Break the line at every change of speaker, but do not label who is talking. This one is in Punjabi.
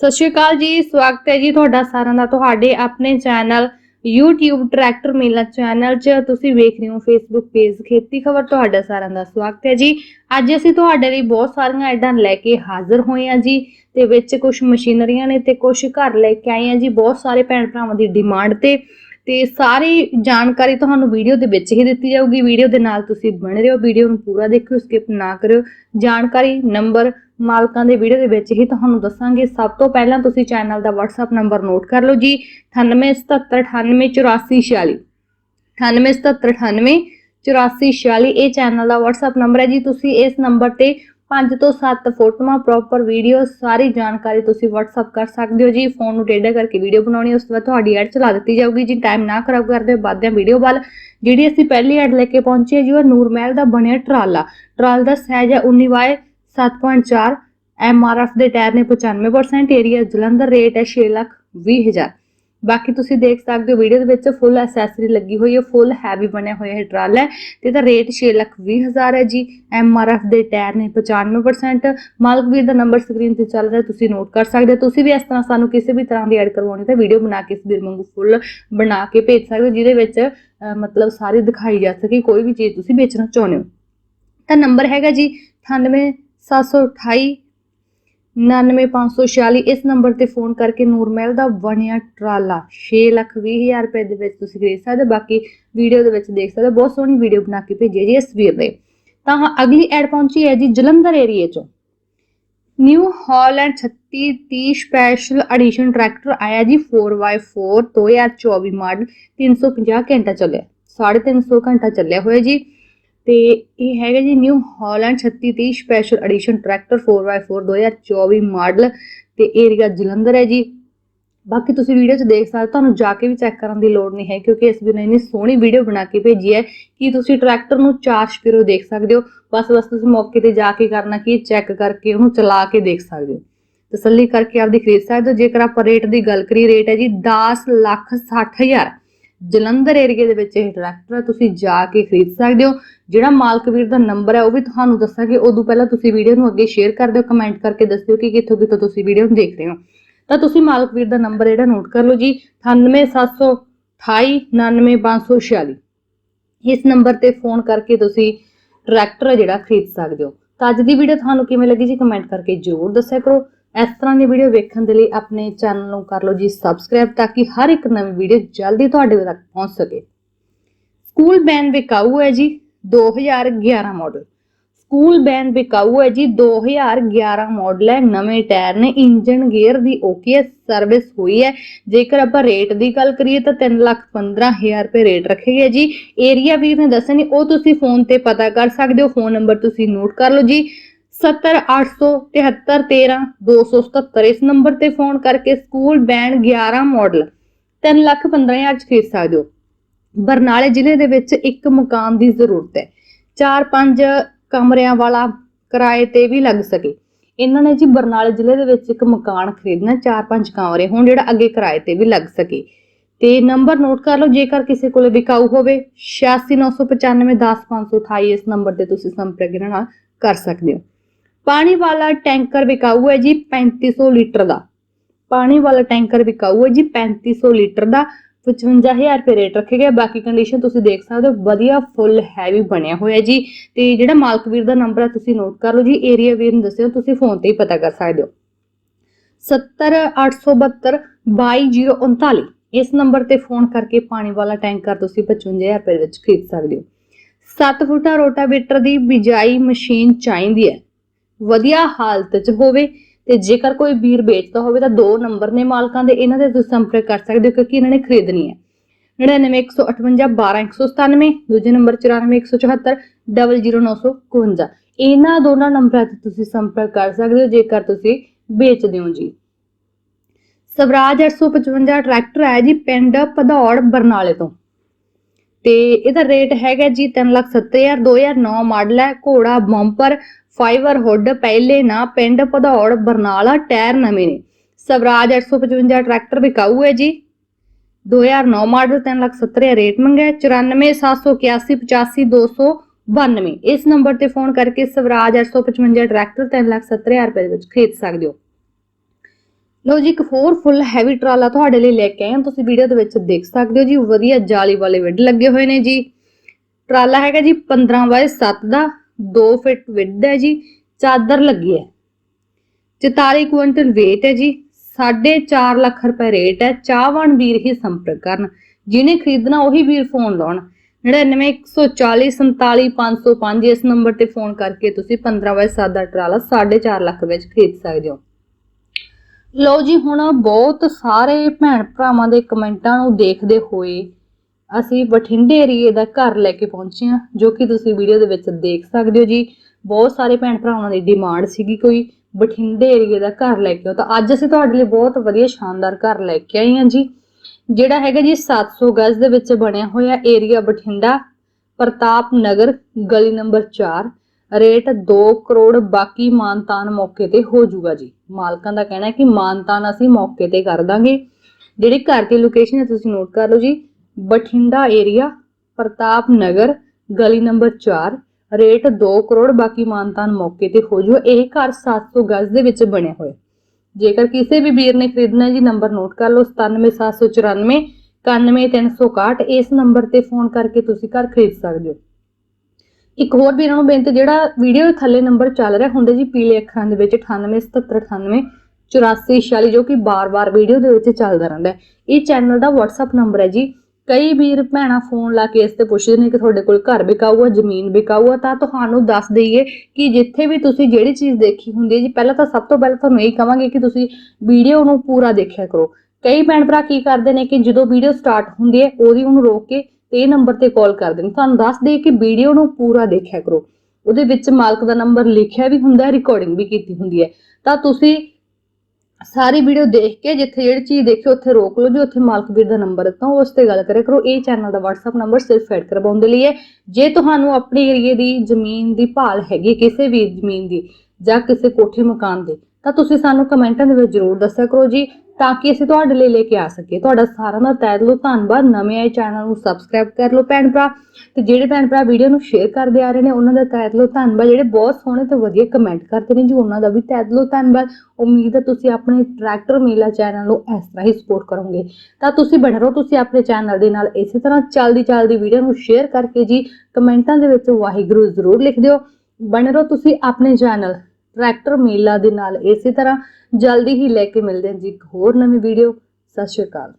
ਸਤਿ ਸ਼੍ਰੀ ਅਕਾਲ ਜੀ, ਸਵਾਗਤ ਹੈ ਜੀ ਤੁਹਾਡਾ ਸਾਰਿਆਂ ਦਾ, ਤੁਹਾਡੇ ਆਪਣੇ ਚੈਨਲ YouTube ਟਰੈਕਟਰ ਮੇਲਾ ਚੈਨਲ 'ਚ। ਤੁਸੀਂ ਵੇਖ ਰਹੇ ਹੋ Facebook ਪੇਜ ਖੇਤੀ ਖਬਰ, ਤੁਹਾਡਾ ਸਾਰਿਆਂ ਦਾ ਸਵਾਗਤ ਹੈ ਜੀ। ਅੱਜ ਅਸੀਂ ਤੁਹਾਡੇ ਲਈ ਬਹੁਤ ਸਾਰੀਆਂ ਐਡਾਂ ਲੈ ਕੇ ਹਾਜ਼ਰ ਹੋਏ ਹਾਂ ਜੀ ਤੇ ਵਿੱਚ ਕੁਝ ਮਸ਼ੀਨਰੀਆਂ ਨੇ ਤੇ ਕੁਝ ਘਰ ਲੈ ਕੇ ਆਏ ਹਾਂ ਜੀ। ਬਹੁਤ ਸਾਰੇ ਭੈਣ ਭਰਾਵਾਂ ਦੀ ਡਿਮਾਂਡ ਤੇ ਤੇ ਸਾਰੀ ਜਾਣਕਾਰੀ ਤੁਹਾਨੂੰ ਵੀਡੀਓ ਦੇ ਵਿੱਚ ਹੀ ਦਿੱਤੀ ਜਾਊਗੀ। ਵੀਡੀਓ ਦੇ ਨਾਲ ਤੁਸੀਂ ਬਣ ਰਹੇ ਹੋ, ਵੀਡੀਓ ਨੂੰ ਪੂਰਾ ਦੇਖਿਓ ਸਕਿਪ ਨਾ ਕਰਿਓ। ਜਾਣਕਾਰੀ ਨੰਬਰ ਮਾਲਕਾਂ ਦੇ ਵੀਡੀਓ ਦੇ ਵਿੱਚ ਹੀ ਤੁਹਾਨੂੰ ਦੱਸਾਂਗੇ। ਸਭ ਤੋਂ ਪਹਿਲਾਂ ਤੁਸੀਂ ਚੈਨਲ ਦਾ WhatsApp ਨੰਬਰ ਨੋਟ ਕਰ ਲਓ ਜੀ। 9877988446 9877988446 ਇਹ ਚੈਨਲ ਦਾ WhatsApp ਨੰਬਰ ਹੈ ਜੀ। ਤੁਸੀਂ ਇਸ ਨੰਬਰ ਤੇ 5 ਤੋਂ 7 ਫੋਟੋਆਂ ਪ੍ਰੋਪਰ ਵੀਡੀਓ ਸਾਰੀ ਜਾਣਕਾਰੀ ਤੁਸੀਂ WhatsApp ਕਰ ਸਕਦੇ ਹੋ ਜੀ। ਫੋਨ ਨੂੰ ਟੇਢਾ ਕਰਕੇ ਵੀਡੀਓ ਬਣਾਉਣੀ ਉਸ ਤੋਂ ਬਾਅਦ ਤੁਹਾਡੀ ਐਡ ਚਲਾ ਦਿੱਤੀ ਜਾਊਗੀ ਜੀ। ਟਾਈਮ ਨਾ ਖਰਾਬ ਕਰਦੇ ਹੋਏ ਵੱਧਦੇ ਵੀਡੀਓ ਵੱਲ। ਜਿਹੜੀ ਅਸੀਂ ਪਹਿਲੀ ਐਡ ਲੈ ਕੇ ਪਹੁੰਚੇ ਜੀ, ਉਹ ਨੂਰਮਹਿਲ ਦਾ ਬਣਿਆ ਟਰਾਲਾ। ਟਰਾਲ ਦਾ ਸਾਈਜ਼ ਹੈ 19 ਬਾਏ 7.4 ਐਮਆਰਐਫ ਦੇ ਟਾਇਰ ਨੇ 95% ਏਰੀਆ ਜਲੰਧਰ ਰੇਟ ਹੈ 6 ਲੱਖ 20 ਹਜ਼ਾਰ। ਬਾਕੀ ਤੁਸੀਂ ਦੇਖ ਸਕਦੇ ਹੋ ਵੀਡੀਓ ਦੇ ਵਿੱਚ ਫੁੱਲ ਐਸੈਸਰੀ ਲੱਗੀ ਹੋਈ ਹੈ ਫੁੱਲ ਹੈਵੀ ਬਣਿਆ ਹੋਇਆ ਹੈ ਟਰਾਲਾ ਹੈ। ਤੇ ਇਹਦਾ ਰੇਟ 6 ਲੱਖ 20 ਹਜ਼ਾਰ ਹੈ ਜੀ। ਐਮਆਰਐਫ ਦੇ ਟਾਇਰ ਨੇ 95% ਮਾਲਕ ਵੀਰ ਦਾ ਨੰਬਰ ਸਕਰੀਨ ਤੇ ਚੱਲ ਰਿਹਾ, ਤੁਸੀਂ ਨੋਟ ਕਰ ਸਕਦੇ ਹੋ। ਤੁਸੀਂ ਵੀ ਇਸ ਤਰ੍ਹਾਂ ਸਾਨੂੰ ਕਿਸੇ ਵੀ ਤਰ੍ਹਾਂ ਦੀ ਐਡ ਕਰਵਾਉਣੀ ਤਾਂ ਵੀਡੀਓ ਬਣਾ ਕੇ ਇਸ ਵੀਰ ਵਾਂਗੂ ਫੁੱਲ ਬਣਾ ਕੇ ਭੇਜ ਸਕਦੇ ਹੋ, ਜਿਹਦੇ ਵਿੱਚ ਮਤਲਬ ਸਾਰੀ ਦਿਖਾਈ ਜਾ ਸਕੇ, ਕੋਈ ਵੀ ਚੀਜ਼ ਤੁਸੀਂ ਵੇਚਣਾ ਚਾਹੁੰਦੇ ਹੋ। ਤਾਂ ਨੰਬਰ ਹੈਗਾ ਜੀ 98728 99546 ਇਸ ਨੰਬਰ ਤੇ ਫੋਨ ਕਰਕੇ ਨੂਰਮਹਿਲ ਦਾ ਬਣਿਆ ਟਰਾਲਾ। 6 ਲੱਖ 20 ਹਜ਼ਾਰ ਰੁਪਏ ਦੇ ਵਿੱਚ ਤੁਸੀਂ ਖਰੀਦ ਸਕਦੇ ਹੋ। ਬਾਕੀ ਵੀਡੀਓ ਦੇ ਵਿੱਚ ਦੇਖ ਸਕਦੇ ਹੋ। ਬਹੁਤ ਸੋਹਣੀ ਵੀਡੀਓ ਬਣਾ ਕੇ ਭੇਜੀ ਜੀ ਇਸ ਵੀਰ ਨੇ। ਤਾਂ ਹਾਂ, ਅਗਲੀ ਐਡ ਪਹੁੰਚੀ ਹੈ ਜੀ ਜਲੰਧਰ ਏਰੀਏ ਚੋਂ। New Holland 3630 special edition tractor ਆਇਆ ਜੀ 4x4 2024 ਮਾਡਲ 350 ਘੰਟਾ ਚੱਲਿਆ। 350 ਘੰਟਾ ਚੱਲਿਆ ਹੋਇਆ ਜੀ। ਤੇ ਇਹ ਹੈਗਾ ਜੀ New Holland 3630 special edition tractor 4x4 2024 model ਤੇ ਏਰੀਆ ਜਲੰਧਰ ਹੈ ਜੀ। ਬਾਕੀ ਤੁਸੀਂ ਵੀਡੀਓ 'ਚ ਦੇਖ ਸਕਦੇ ਹੋ, ਤੁਹਾਨੂੰ ਜਾ ਕੇ ਵੀ ਚੈੱਕ ਕਰਨ ਦੀ ਲੋੜ ਨਹੀਂ ਹੈ ਕਿਉਂਕਿ ਇਸ ਵੀਰ ਨੇ ਇੰਨੀ ਸੋਹਣੀ ਵੀਡੀਓ ਬਣਾ ਕੇ ਭੇਜੀ ਹੈ ਕਿ ਤੁਸੀਂ ਟਰੈਕਟਰ ਨੂੰ ਚਾਰ ਸਪੀਰੋ ਦੇਖ ਸਕਦੇ ਹੋ। ਬਸ ਬਸ ਤੁਸੀਂ ਮੌਕੇ ਤੇ ਜਾ ਕੇ ਕਰਨਾ ਕੀ ਚੈੱਕ ਕਰਕੇ ਉਹਨੂੰ ਚਲਾ ਕੇ ਦੇਖ ਸਕਦੇ ਹੋ। ਤਸੱਲੀ ਕਰਕੇ ਆਪਦੀ ਖਰੀਦ ਸਕਦੇ ਹੋ। ਜੇਕਰ ਆਪਾਂ ਰੇਟ ਦੀ ਗੱਲ ਕਰੀਏ ਰੇਟ ਹੈ ਜੀ 10 ਲੱਖ 60 ਹਜ਼ਾਰ। ਜਲੰਧਰ ਏਰੀਏ ਦੇ ਵਿੱਚ ਇਹ ਟਰੈਕਟਰ ਹੈ ਤੁਸੀਂ ਜਾ ਕੇ ਖਰੀਦ ਸਕਦੇ ਹੋ। ਜਿਹੜਾ ਮਾਲਕ ਵੀਰ ਦਾ ਨੰਬਰ ਹੈ ਉਹ ਵੀ ਤੁਹਾਨੂੰ ਦੱਸਾਂਗੇ। ਉਦੋਂ ਪਹਿਲਾਂ ਤੁਸੀਂ ਵੀਡੀਓ ਨੂੰ ਅੱਗੇ ਸ਼ੇਅਰ ਕਰ ਦਿਓ ਕਮੈਂਟ ਕਰਕੇ ਦੱਸਿਓ ਕਿ ਕਿੱਥੋਂ ਕਿੱਥੋਂ ਤੁਸੀਂ ਵੀਡੀਓ ਨੂੰ ਦੇਖ ਰਹੇ ਹੋ। ਤਾਂ ਤੁਸੀਂ ਮਾਲਕ ਵੀਰ ਦਾ ਨੰਬਰ ਜਿਹੜਾ ਨੋਟ ਕਰ ਲਓ ਜੀ 98728 99546 ਇਸ ਨੰਬਰ ਤੇ ਫੋਨ ਕਰਕੇ ਤੁਸੀਂ ਟਰੈਕਟਰ ਜਿਹੜਾ ਖਰੀਦ ਸਕਦੇ ਹੋ। ਤਾਂ ਅੱਜ ਦੀ ਵੀਡੀਓ ਤੁਹਾਨੂੰ ਕਿਵੇਂ ਲੱਗੀ ਜੀ ਕਮੈਂਟ ਕਰਕੇ ਜ਼ਰੂਰ ਦੱਸਿਆ ਕਰੋ। ਇਸ ਤਰ੍ਹਾਂ ਦੀ ਵੀਡੀਓ ਵੇਖਣ ਦੇ ਲਈ ਆਪਣੇ ਚੈਨਲ ਨੂੰ ਕਰ ਲਓ ਜੀ ਸਬਸਕ੍ਰਾਈਬ ਤਾਂ ਕਿ ਹਰ ਇੱਕ ਨਵੀਂ ਵੀਡੀਓ ਜਲਦੀ ਤੁਹਾਡੇ ਤੱਕ ਪਹੁੰਚ ਸਕੇ। ਸਕੂਲ ਬੈਨ ਵਿਕਾਊ ਹੈ ਜੀ 2011 ਮਾਡਲ ਸਕੂਲ ਬੈਨ ਵਿਕਾਊ ਹੈ ਜੀ 2011 ਮਾਡਲ ਹੈ। ਨਵੇਂ ਟਾਇਰ ਨੇ ਇੰਜਨ ਗੇਅਰ ਦੀ ਓਕੇ ਸਰਵਿਸ ਹੋਈ ਹੈ। ਜੇਕਰ ਆਪਾਂ ਰੇਟ ਦੀ ਗੱਲ ਕਰੀਏ ਤਾਂ 3 ਲੱਖ 15000 ਰੁਪਏ ਰੇਟ ਰੱਖੇ ਗਏ ਜੀ। ਏਰੀਆ ਵੀਰ ਨੇ ਦੱਸਿਆ ਨਹੀਂ ਉਹ ਤੁਸੀਂ ਫੋਨ ਤੇ ਪਤਾ ਕਰ ਸਕਦੇ ਹੋ। ਫੋਨ ਨੰਬਰ ਤੁਸੀਂ ਨੋਟ ਕਰ ਲਓ ਜੀ। 7087313 ਇਸ ਨੰਬਰ ਤੇ ਫੋਨ ਕਰਕੇ ਸਕੂਲ ਬੈਂਡ 11 ਮਾਡਲ 3 ਲੱਖ 15000 ਚ ਖਰੀਦ ਸਕਦੇ ਹੋ। ਬਰਨਾਲੇ ਜ਼ਿਲ੍ਹੇ ਦੇ ਵਿੱਚ ਇੱਕ ਮਕਾਨ ਦੀ ਜ਼ਰੂਰਤ ਹੈ। 4-5 ਕਮਰਿਆਂ ਵਾਲਾ ਕਿਰਾਏ ਤੇ ਵੀ ਲੱਗ ਸਕੇ। ਇਹਨਾਂ ਨੇ ਜੀ ਬਰਨਾਲੇ ਜ਼ਿਲ੍ਹੇ ਦੇ ਵਿੱਚ ਇੱਕ ਮਕਾਨ ਖਰੀਦਣਾ 4-5 ਕਮਰੇ, ਹੁਣ ਜਿਹੜਾ ਅੱਗੇ ਕਿਰਾਏ ਤੇ ਵੀ ਲੱਗ ਸਕੇ। ਤੇ ਨੰਬਰ ਨੋਟ ਕਰ ਲਓ, ਜੇਕਰ ਕਿਸੇ ਕੋਲ ਵਿਕਾਊ ਹੋਵੇ 8695910528 ਇਸ ਨੰਬਰ ਤੇ ਤੁਸੀਂ ਸੰਪਰਕ ਇਹਨਾਂ ਨਾਲ ਕਰ ਸਕਦੇ ਹੋ। ਪਾਣੀ ਵਾਲਾ ਟੈਂਕਰ ਵਿਕਾਊ ਹੈ ਜੀ 3500 ਲੀਟਰ ਦਾ। ਪਾਣੀ ਵਾਲਾ ਟੈਂਕਰ ਵਿਕਾਊ ਹੈ ਜੀ 3500 ਲੀਟਰ ਦਾ। 55000 ਰੁਪਏ ਰੇਟ ਰੱਖੇ ਗਏ। ਬਾਕੀ ਕੰਡੀਸ਼ਨ ਤੁਸੀਂ ਦੇਖ ਸਕਦੇ ਹੋ, ਵਧੀਆ ਫੁੱਲ ਹੈਵੀ ਬਣਿਆ ਹੋਇਆ ਜੀ। ਤੇ ਜਿਹੜਾ ਮਾਲਕ ਵੀਰ ਦਾ ਨੰਬਰ ਹੈ ਤੁਸੀਂ ਨੋਟ ਕਰ ਲਓ ਜੀ। ਏਰੀਆ ਵੀਰ ਨੂੰ ਦੱਸਿਓ, ਤੁਸੀਂ ਫੋਨ ਤੇ ਹੀ ਪਤਾ ਕਰ ਸਕਦੇ ਹੋ। 70872 22039 ਇਸ ਨੰਬਰ ਤੇ ਫੋਨ ਕਰਕੇ ਪਾਣੀ ਵਾਲਾ ਟੈਂਕਰ ਤੁਸੀਂ 55000 ਰੁਪਏ ਵਿੱਚ ਖਰੀਦ ਸਕਦੇ ਹੋ। 7 ਫੁੱਟਾ ਰੋਟਾਵੇਟਰ ਦੀ ਬਿਜਾਈ ਮਸ਼ੀਨ ਚਾਹੀਦੀ ਹੈ। ਵਧੀਆ ਹਾਲਤ 'ਚ ਹੋਵੇ ਤੇ ਜੇਕਰ ਕੋਈ ਵੀਰ ਵੇਚਦਾ ਹੋਵੇ ਤਾਂ ਦੋ ਨੰਬਰ ਨੇ ਮਾਲਕਾਂ ਦੇ, ਇਹਨਾਂ ਦੇ ਤੁਸੀਂ ਸੰਪਰਕ ਕਰ ਸਕਦੇ ਹੋ ਕਿਉਂਕਿ ਇਹਨਾਂ ਨੇ ਖਰੀਦਣੀ ਹੈ। 9915812197 ਦੂਜੇ ਨੰਬਰ 9417400952 ਇਹਨਾਂ ਦੋਨਾਂ ਨੰਬਰਾਂ ਤੇ ਤੁਸੀਂ ਸੰਪਰਕ ਕਰ ਸਕਦੇ ਹੋ ਜੇਕਰ ਤੁਸੀਂ ਵੇਚਦੇ ਹੋ ਜੀ। ਸਵਰਾਜ 855 ਟਰੈਕਟਰ ਹੈ ਜੀ ਪਿੰਡ ਭਦੌੜ, ਬਰਨਾਲੇ ਤੋਂ। ਤੇ ਇਹਦਾ ਰੇਟ ਹੈਗਾ ਜੀ 370000 2009 ਮਾਡਲ ਹੈ, ਘੋੜਾ ਬੰਪਰ ਫਾਈਬਰ ਹੁੱਡ ਪਹਿਲੇ ਨਾ, ਪਿੰਡ ਭਦੌੜ, ਬਰਨਾਲਾ, ਟਾਇਰ ਨਵੇਂ ਨੇ। ਸਵਰਾਜ 855 ਟਰੈਕਟਰ ਵਿਕਾਊ ਹੈ ਜੀ। 2009 ਮਾਡਲ 370000 ਰੇਟ ਮੰਗਿਆ 9478185292 ਇਸ ਨੰਬਰ ਤੇ ਫੋਨ ਕਰਕੇ ਸਵਰਾਜ 855 ਟਰੈਕਟਰ 370000 ਰੁਪਏ ਦੇ ਵਿੱਚ ਖਰੀਦ ਸਕਦੇ ਹੋ। ਲੋ ਜੀ, ਇੱਕ ਹੋਰ ਫੁੱਲ ਹੈਵੀ ਟਰਾਲਾ ਤੁਹਾਡੇ ਲਈ ਲੈ ਕੇ ਆਏ ਹਾਂ। ਤੁਸੀਂ ਵੀਡੀਓ ਦੇ ਵਿੱਚ ਦੇਖ ਸਕਦੇ ਹੋ ਜੀ, ਵਧੀਆ ਜਾਲੀ ਵਾਲੇ ਵਿੱਡ ਲੱਗੇ ਹੋਏ ਨੇ ਜੀ। ਟਰਾਲਾ ਹੈਗਾ ਜੀ 15 ਬਾਏ 7 ਦਾ 2 ਫਿਟ ਵਿੱਡ ਹੈ ਜੀ, ਚਾਦਰ ਲੱਗੀ ਹੈ। 44 ਕੁਇੰਟਲ weight ਹੈ ਜੀ 4.5 ਲੱਖ ਰੁਪਏ ਰੇਟ ਹੈ। ਚਾਹਵਾਨ ਵੀਰ ਹੀ ਸੰਪਰਕ ਕਰਨ, ਜਿਹਨੇ ਖਰੀਦਣਾ ਉਹੀ ਵੀਰ ਫੋਨ ਲਾਉਣ। 9914447505 ਇਸ ਨੰਬਰ ਤੇ ਫੋਨ ਕਰਕੇ ਤੁਸੀਂ 15 ਬਾਏ 7 ਦਾ ਟਰਾਲਾ 4.5 ਲੱਖ ਵਿੱਚ ਖਰੀਦ ਸਕਦੇ ਹੋ। ਲਓ ਜੀ, ਹੁਣ ਬਹੁਤ ਸਾਰੇ ਭੈਣ ਭਰਾਵਾਂ ਦੇ ਕਮੈਂਟਾਂ ਨੂੰ ਦੇਖਦੇ ਹੋਏ ਅਸੀਂ ਬਠਿੰਡੇ ਏਰੀਏ ਦਾ ਘਰ ਲੈ ਕੇ ਪਹੁੰਚੇ ਹਾਂ, ਜੋ ਕਿ ਤੁਸੀਂ ਵੀਡੀਓ ਦੇ ਵਿੱਚ ਦੇਖ ਸਕਦੇ ਹੋ ਜੀ। ਬਹੁਤ ਸਾਰੇ ਭੈਣ ਭਰਾਵਾਂ ਦੀ ਡਿਮਾਂਡ ਸੀਗੀ ਕੋਈ ਬਠਿੰਡੇ ਏਰੀਏ ਦਾ ਘਰ ਲੈ ਕੇ ਆਓ। ਤਾਂ ਅੱਜ ਅਸੀਂ ਤੁਹਾਡੇ ਲਈ ਬਹੁਤ ਵਧੀਆ ਸ਼ਾਨਦਾਰ ਘਰ ਲੈ ਕੇ ਆਏ ਹਾਂ ਜੀ, ਜਿਹੜਾ ਹੈਗਾ ਜੀ 700 ਗਜ਼ ਦੇ ਵਿੱਚ ਬਣਿਆ ਹੋਇਆ ਏਰੀਆ ਬਠਿੰਡਾ, ਪ੍ਰਤਾਪ ਨਗਰ, ਗਲੀ ਨੰਬਰ 4 ਰੇਟ 2 ਕਰੋੜ ਬਾਕੀ ਮਾਨਤਾਨ ਮੌਕੇ ਤੇ ਹੋ ਜਾਊਗਾ ਜੀ। ਮਾਲਕਾਂ ਦਾ ਕਹਿਣਾ ਹੈ ਕਿ ਮਾਨਤਾਨ ਅਸੀਂ ਮੌਕੇ ਤੇ ਕਰ ਦਾਂਗੇ। ਜਿਹੜੀ ਘਰ ਦੀ ਲੋਕੇਸ਼ਨ ਹੈ, ਤੁਸੀਂ ਨੋਟ ਕਰ ਲਓ ਜੀ। ਬਠਿੰਡਾ ਏਰੀਆ ਪ੍ਰਤਾਪ ਨਗਰ, ਗਲੀ ਨੰਬਰ 4 ਰੇਟ 2 ਕਰੋੜ ਬਾਕੀ ਮਾਨਤਾਨ ਮੌਕੇ ਤੇ ਹੋ ਜਾਊ ਇਹ ਘਰ 700 ਗਜ਼ ਦੇ ਵਿੱਚ ਬਣਿਆ ਹੋਇਆ ਜੇਕਰ ਕਿਸੇ ਵੀ ਵੀਰ ਨੇ ਖਰੀਦਣਾ ਜੀ ਨੰਬਰ ਨੋਟ ਕਰ ਲਓ 97794 91361 ਇਸ ਨੰਬਰ ਤੇ ਫੋਨ ਕਰਕੇ ਤੁਸੀਂ ਘਰ ਖਰੀਦ ਸਕਦੇ ਹੋ। ਇੱਕ ਹੋਰ ਵੀਰਾਂ ਨੂੰ ਬੇਨਤੀ, ਜਿਹੜਾ ਵੀਡੀਓ ਦੇ ਥੱਲੇ ਨੰਬਰ ਚੱਲ ਰਿਹਾ ਹੁੰਦੇ ਜੀ ਪੀਲੇ ਅੱਖਰਾਂ ਦੇ ਵਿੱਚ 987798 8446 ਜੋ ਕਿ ਬਾਰ-ਬਾਰ ਵੀਡੀਓ ਦੇ ਵਿੱਚ ਚੱਲਦਾ ਰਹਿੰਦਾ ਹੈ। ਇਹ ਚੈਨਲ ਦਾ WhatsApp ਨੰਬਰ ਹੈ ਜੀ। ਕਈ ਵੀਰ ਭੈਣਾਂ ਫੋਨ ਲਾ ਕੇ ਇਸ ਤੇ ਪੁੱਛਦੇ ਨੇ ਕਿ ਤੁਹਾਡੇ ਕੋਲ ਘਰ ਵਿਕਾਊਗਾ, ਜ਼ਮੀਨ ਵਿਕਾਊ ਤਾਂ ਤੁਹਾਨੂੰ ਦੱਸ ਦਈਏ ਕਿ ਜਿੱਥੇ ਵੀ ਤੁਸੀਂ ਜਿਹੜੀ ਚੀਜ਼ ਦੇਖੀ ਹੁੰਦੀ ਹੈ ਜੀ, ਪਹਿਲਾਂ ਤਾਂ ਸਭ ਤੋਂ ਪਹਿਲਾਂ ਤੁਹਾਨੂੰ ਇਹ ਕਹਾਂਗੇ ਕਿ ਤੁਸੀਂ ਵੀਡੀਓ ਨੂੰ ਪੂਰਾ ਦੇਖਿਆ ਕਰੋ। ਕਈ ਭੈਣ ਭਰਾ ਕੀ ਕਰਦੇ ਨੇ ਕਿ ਜਦੋਂ ਵੀਡੀਓ ਸਟਾਰਟ ਹੁੰਦੀ ਹੈ, ਉਹਦੀ ਉਹਨੂੰ ਰੋਕ ਕੇ ਇਹ ਨੰਬਰ ਤੇ ਕਾਲ ਕਰਦੇ ਨੇ ਤੁਹਾਨੂੰ ਦੱਸ ਦਈਏ ਕਿ ਵੀਡੀਓ ਨੂੰ ਪੂਰਾ ਦੇਖਿਆ ਕਰੋ। ਉਹਦੇ ਵਿੱਚ ਮਾਲਕ ਦਾ ਨੰਬਰ ਲਿਖਿਆ ਵੀ ਹੁੰਦਾ ਹੈ ਰਿਕਾਰਡਿੰਗ ਵੀ ਕੀਤੀ ਹੁੰਦੀ ਹੈ। ਤਾਂ ਤੁਸੀਂ ਸਾਰੀ ਵੀਡੀਓ ਦੇਖ ਕੇ ਜਿੱਥੇ ਜਿਹੜੀ ਚੀਜ਼ ਦੇਖੀ ਉੱਥੇ ਰੋਕ ਲਓ ਜੀ ਉੱਥੇ ਮਾਲਕ ਵੀਰ ਦਾ ਨੰਬਰ ਦਿੱਤਾ ਉਸ ਤੇ ਗੱਲ ਕਰਿਆ ਕਰੋ। ਇਹ ਚੈਨਲ ਦਾ WhatsApp ਨੰਬਰ ਸਿਰਫ ਐਡ ਕਰਵਾਉਣ ਦੇ ਲਈ ਹੈ। ਜੇ ਤੁਹਾਨੂੰ ਆਪਣੇ ਏਰੀਏ ਦੀ ਜ਼ਮੀਨ ਦੀ ਭਾਲ ਹੈਗੀ ਹੈ, ਕਿਸੇ ਵੀ ਜ਼ਮੀਨ ਦੀ ਜਾਂ ਕਿਸੇ ਕੋਠੇ ਮਕਾਨ ਦੀ ਤਾਂ ਤੁਸੀਂ ਸਾਨੂੰ ਕਮੈਂਟਾਂ ਦੇ ਵਿੱਚ ਜ਼ਰੂਰ ਦੱਸਿਆ ਕਰੋ ਜੀ। ਤਾਂ ਕਿ ਅਸੀਂ ਤੁਹਾਡੇ ਲਈ ਲੈ ਕੇ ਆ ਸਕੀਏ। ਤੁਹਾਡਾ ਸਾਰਿਆਂ ਦਾ ਤਹਿ ਦਿਲੋਂ ਧੰਨਵਾਦ। ਨਵੇਂ ਆਏ ਚੈਨਲ ਨੂੰ ਸਬਸਕ੍ਰਾਈਬ ਕਰ ਲਓ ਭੈਣ ਭਰਾ। ਤੇ ਜਿਹੜੇ ਭੈਣ ਭਰਾ ਵੀਡੀਓ ਨੂੰ ਸ਼ੇਅਰ ਕਰਦੇ ਆ ਰਹੇ ਨੇ, ਉਹਨਾਂ ਦਾ ਤਹਿ ਦਿਲੋਂ ਧੰਨਵਾਦ। ਜਿਹੜੇ ਬਹੁਤ ਸੋਹਣੇ ਤੇ ਵਧੀਆ ਕਮੈਂਟ ਕਰਦੇ ਨੇ, ਜੀ ਉਹਨਾਂ ਦਾ ਵੀ ਤਹਿ ਦਿਲੋਂ ਧੰਨਵਾਦ। ਉਮੀਦ ਹੈ ਤੁਸੀਂ ਆਪਣੇ ਟਰੈਕਟਰ ਮੇਲਾ ਚੈਨਲ ਨੂੰ ਇਸ ਤਰ੍ਹਾਂ ਹੀ ਸਪੋਰਟ ਕਰੋਗੇ। ਤਾਂ ਤੁਸੀਂ ਬਣੇ ਰਹੋ, ਤੁਸੀਂ ਆਪਣੇ ਚੈਨਲ ਦੇ ਨਾਲ। ਇਸੇ ਤਰ੍ਹਾਂ ਚੱਲਦੀ ਚੱਲਦੀ ਵੀਡੀਓ ਨੂੰ ਸ਼ੇਅਰ ਕਰਕੇ ਜੀ, ਕਮੈਂਟਾਂ ਦੇ ਵਿੱਚ ਵਾਹਿਗੁਰੂ ਜ਼ਰੂਰ ਲਿਖ ਦਿਓ। ਬਣੇ ਰਹੋ ਤੁਸੀਂ ਆਪਣੇ ਚੈਨਲ ਟਰੈਕਟਰ ਮੇਲਾ ਦੇ ਨਾਲ ਇਸੇ ਤਰ੍ਹਾਂ ਜਲਦੀ ਹੀ ਲੈ ਕੇ ਮਿਲਦੇ ਹਾਂ ਜੀ ਇੱਕ ਹੋਰ ਨਵੀਂ ਵੀਡੀਓ ਸਤਿ ਸ਼੍ਰੀ ਅਕਾਲ।